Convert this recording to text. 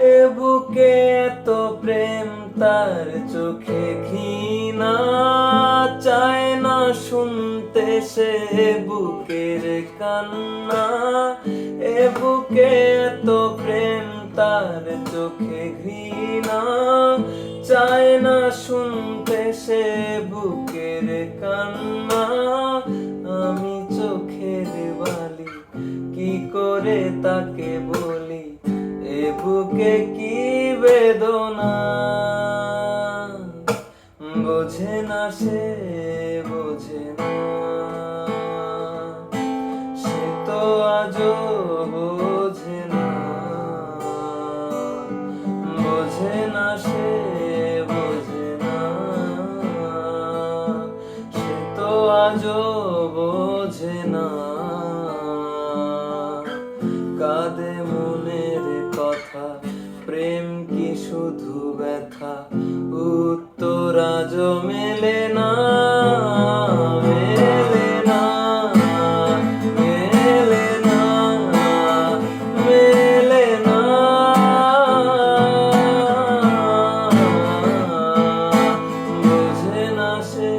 এ বুকে এত প্রেম, তার চোখে ঘৃণা। চায় না শুনতে সে বুকের কান্না। এ বুকে এত প্রেম, তার চোখে ঘৃণা। চায় না শুনতে সে বুকের কান্না। আমি চোখের বালি, কি করে তাকে বুকে কি বেদনা? বোঝে না সে, বোঝে না। সে তো আজও বোঝে না। বোঝে না সে, বোঝে না। সে তো আজও বোঝে না। শুধু ব্যথা উত্তরা জমেলে না মেলে মেলে না মেলে না। না সে